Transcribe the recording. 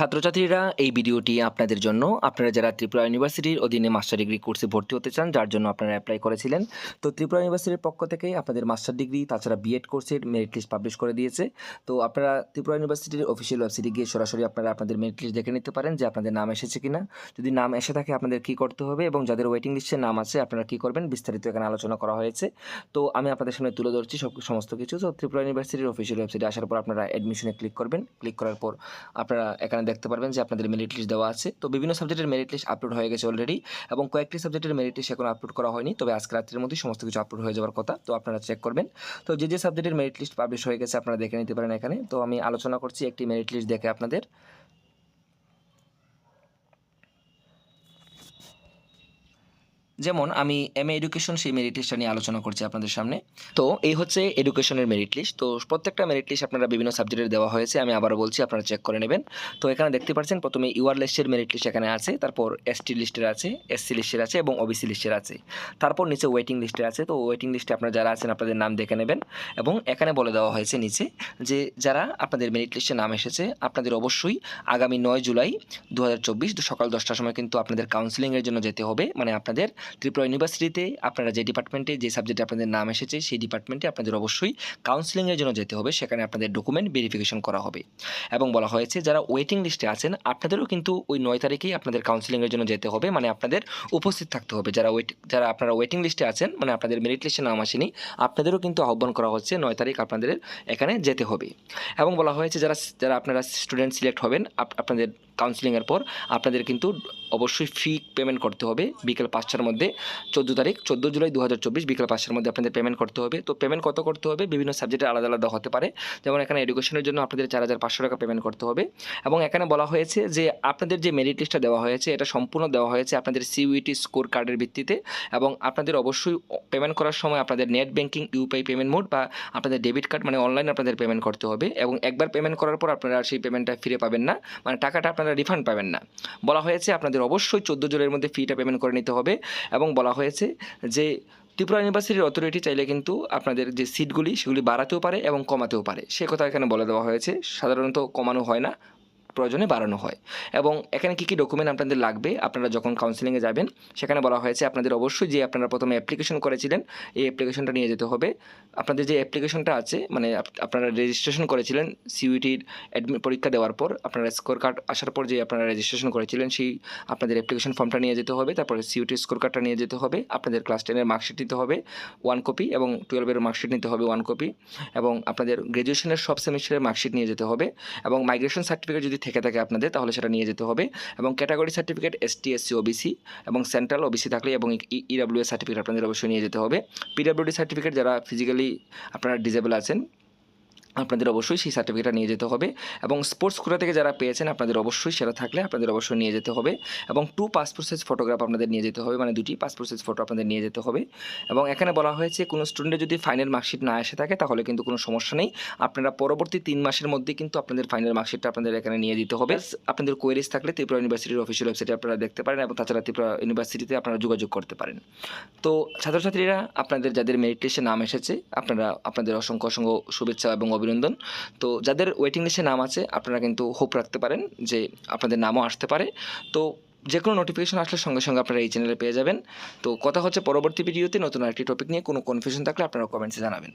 ছাত্রছাত্রীরা এই ভিডিওটি আপনাদের জন্য। আপনারা যারা ত্রিপুরা ইউনিভার্সিটির অধীনে মাস্টার ডিগ্রি কোর্সে ভর্তি হতে চান, যার জন্য আপনারা অ্যাপ্লাই করেছিলেন। তো ত্রিপুরা ইউনিভার্সিটির পক্ষ থেকে আপনাদের মাস্টার ডিগ্রি তাছাড়া বিএড কোর্সের মেরিট লিস্ট পাবলিশ করে দিয়েছে। তো আপনারা ত্রিপুরা ইউনিভার্সিটির অফিসিয়াল ওয়েবসাইটে গিয়ে সরাসরি আপনারা আপনাদের মেরিট লিস্ট দেখে নিতে পারেন যে আপনাদের নাম এসেছে কিনা। যদি নাম এসে থাকে আপনাদের কী করতে হবে এবং যাদের ওয়েটিং লিস্টে নাম আছে আপনারা কী করবেন? বিস্তারিত এখানে আলোচনা করা হয়েছে। তো আমি আপনাদের সামনে তুলে ধরছি সব সমস্ত কিছু। তো ত্রিপুরা ইউনিভার্সিটির অফিসিয়াল ওয়েবসাইটে আসার পর আপনারা অ্যাডমিশনে ক্লিক করবেন। ক্লিক করার পর আপনারা এখানে দেখতে পারবেন যে আপনাদের মেরিট লিস্ট দেওয়া আছে। তো বিভিন্ন সাবজেক্টের মেরিট লিস্ট আপলোড হয়ে গেছে অলরেডি এবং কয়েকটি সাবজেক্টের মেরিট লিস্ট এখন আপলোড করা হয়নি। তবে আজকে রাত্রের মধ্যে সমস্ত কিছু আপলোড হয়ে যাওয়ার কথা। তো আপনারা চেক করবেন। তো যে যে সাবজেক্টের মেরিট লিস্ট পাবলিশ হয়ে গেছে আপনারা দেখে নিতে পারেন এখানে। তো আমি আলোচনা করছি একটি মেরিট লিস্ট দেখে আপনাদের। যেমন আমি এম এ এডুকেশন সেই মেরিট লিস্টটা নিয়ে আলোচনা করছি আপনাদের সামনে। তো এই হচ্ছে এডুকেশনের মেরিট লিস্ট তো প্রত্যেকটা মেরিট লিস্ট আপনারা বিভিন্ন সাবজেক্টের দেওয়া হয়েছে, আমি আবারও বলছি, আপনারা চেক করে নেবেন। তো এখানে দেখতে পাচ্ছেন, প্রথমে ইউআর লিস্টের মেরিট লিস্ট এখানে আছে, তারপর এসটি লিস্টের আছে এসসি লিস্টের আছে এবং ওবিসি লিস্টের আছে। তারপর নিচে ওয়েটিং লিস্টের আছে, তো ওয়েটিং লিস্টে আপনারা যারা আছেন আপনাদের নাম দেখে নেবেন এবং এখানে বলে দেওয়া হয়েছে নিচে যে যারা আপনাদের মেরিট লিস্টে নাম এসেছে, আপনাদের অবশ্যই আগামী নয় জুলাই দু হাজার চব্বিশ সকাল দশটার সময় কিন্তু আপনাদের কাউন্সিলিংয়ের জন্য যেতে হবে। মানে আপনাদের ত্রিপুরা ইউনিভার্সিটিতে আপনারা যে ডিপার্টমেন্টে যে সাবজেক্টে আপনাদের নাম এসেছে, সেই ডিপার্টমেন্টে আপনাদের অবশ্যই কাউন্সিলিংয়ের জন্য যেতে হবে। সেখানে আপনাদের ডকুমেন্ট ভেরিফিকেশন করা হবে। এবং বলা হয়েছে, যারা ওয়েটিং লিস্টে আছেন, আপনাদেরও কিন্তু ওই নয় তারিখেই আপনাদের কাউন্সিলিংয়ের জন্য যেতে হবে। মানে আপনাদের উপস্থিত থাকতে হবে। যারা ওয়েট যারা আপনারা ওয়েটিং লিস্টে আছেন মানে আপনাদের মেরিট লিস্টে নাম আসেনি, আপনাদেরও কিন্তু আহ্বান করা হচ্ছে, নয় তারিখ আপনাদের এখানে যেতে হবে। এবং বলা হয়েছে, যারা যারা আপনারা স্টুডেন্ট সিলেক্ট হবেন, আপ- আপনাদের কাউন্সিলিংয়ের পর আপনাদের কিন্তু অবশ্যই ফি পেমেন্ট করতে হবে বিকেল পাঁচটার মধ্যে। চোদ্দ তারিখ, চোদ্দ জুলাই দু হাজার চব্বিশ বিকেল পাঁচটার মধ্যে আপনাদের পেমেন্ট করতে হবে। তো পেমেন্ট কত করতে হবে? বিভিন্ন সাবজেক্টে আলাদা আলাদা হতে পারে। যেমন এখানে এডুকেশনের জন্য আপনাদের চার হাজার পাঁচশো টাকা পেমেন্ট করতে হবে। এবং এখানে বলা হয়েছে যে আপনাদের যে মেরিট লিস্টটা দেওয়া হয়েছে, এটা সম্পূর্ণ দেওয়া হয়েছে আপনাদের সিউইটি স্কোর কার্ডের ভিত্তিতে। এবং আপনাদের অবশ্যই পেমেন্ট করার সময় আপনাদের net banking UPI payment mode বা আপনাদের ডেবিট কার্ড মানে অনলাইন আপনাদের পেমেন্ট করতে হবে। এবং একবার পেমেন্ট করার পর আপনারা সেই পেমেন্টটা ফিরে পাবেন না। মানে টাকাটা আপনারা রিফান্ড পাবেন না। বলা হয়েছে আপনাদের অবশ্যই চোদ্দ জুলাইয়ের মধ্যে ফিটা পেমেন্ট করে নিতে হবে এবং বলা হয়েছে যে ত্রিপুরা ইউনিভার্সিটির অথরিটি চাইলে কিন্তু আপনাদের যে সিটগুলি সেগুলি বাড়াতেও পারে এবং কমাতেও পারে। সে কথা এখানে বলে দেওয়া হয়েছে। সাধারণত কমানো হয় না। প্রয়োজনে বাড়ানো হয়। এবং এখানে কী কী ডকুমেন্ট আপনাদের লাগবে? আপনারা যখন কাউন্সিলিংয়ে যাবেন, সেখানে বলা হয়েছে আপনাদের অবশ্যই যে আপনারা প্রথমে অ্যাপ্লিকেশন করেছিলেন, এই অ্যাপ্লিকেশনটা নিয়ে যেতে হবে। আপনাদের যে অ্যাপ্লিকেশনটা আছে মানে আপনারা রেজিস্ট্রেশন করেছিলেন সিইউটির অ্যাডমিট পরীক্ষা দেওয়ার পর, আপনারা স্কোর কার্ড আসার পর যে আপনারা রেজিস্ট্রেশন করেছিলেন, সেই আপনাদের অ্যাপ্লিকেশন ফর্মটা নিয়ে যেতে হবে। তারপরে সিইউটি স্কোর কার্ডটা নিয়ে যেতে হবে। আপনাদের ক্লাস টেনের মার্কশিট নিতে হবে ওয়ান কপি এবং টুয়েলভের মার্কশিট নিতে হবে ওয়ান কপি এবং আপনাদের গ্র্যাজুয়েশনের সব সেমিস্টারের মার্কশিট নিয়ে যেতে হবে এবং মাইগ্রেশন সার্টিফিকেট যদি থেকে থাকে আপনাদের, তাহলে সেটা নিয়ে যেতে হবে। এবং category certificate S S C SC OBC এবং সেন্ট্রাল ওবিসি থাকলে এবং ইডাব্লিউ সার্টিফিকেট আপনাদের অবশ্যই নিয়ে যেতে হবে। পিডাব্লিউডি সার্টিফিকেট যারা ফিজিক্যালি আপনারা ডিজেবল আছেন আপনাদের অবশ্যই সেই সার্টিফিকেটটা নিয়ে যেতে হবে এবং স্পোর্টস কোটা থেকে যারা পেয়েছেন আপনাদের অবশ্যই সেটা থাকলে আপনাদের অবশ্যই নিয়ে যেতে হবে এবং টু পাসপোর্ট সাইজ ফটোগ্রাফ আপনাদের নিয়ে যেতে হবে মানে দুটি পাসপোর্ট সাইজ ফটো আপনাদের নিয়ে যেতে হবে এবং এখানে বলা হয়েছে কোনো স্টুডেন্টের যদি ফাইনাল মার্কশিট না এসে থাকে তাহলে কিন্তু কোনো সমস্যা নেই। আপনারা পরবর্তী তিন মাসের মধ্যে কিন্তু আপনাদের ফাইনাল মার্কশিটটা আপনাদের এখানে নিয়ে দিতে হবে। আপনাদের কোয়েরিজ থাকলে ত্রিপুরা ইউনিভার্সিটির অফিসিয়াল ওয়েবসাইটে আপনারা দেখতে পারেন এবং তাছাড়া ত্রিপুরা ইউনিভার্সিটিতে আপনারা যোগাযোগ করতে পারেন। তো ছাত্রছাত্রীরা আপনাদের যাদের মেরিট লিস্টে নাম এসেছে আপনারা আপনাদের অসংখ্য অসংখ্য শুভেচ্ছা এবং অভিনন্দন। তো যাদের ওয়েটিং লিস্টে নাম আছে, আপনারা কিন্তু হোপ রাখতে পারেন যে আপনাদের নামও আসতে পারে। তো যে কোনো নোটিফিকেশন আসলে সঙ্গে সঙ্গে আপনারা এই চ্যানেলে পেয়ে যাবেন। তো কথা হচ্ছে পরবর্তী ভিডিওতে নতুন আরেকটি টপিক নিয়ে। কোনো কনফিউশন থাকলে আপনারা কমেন্টসে জানাবেন।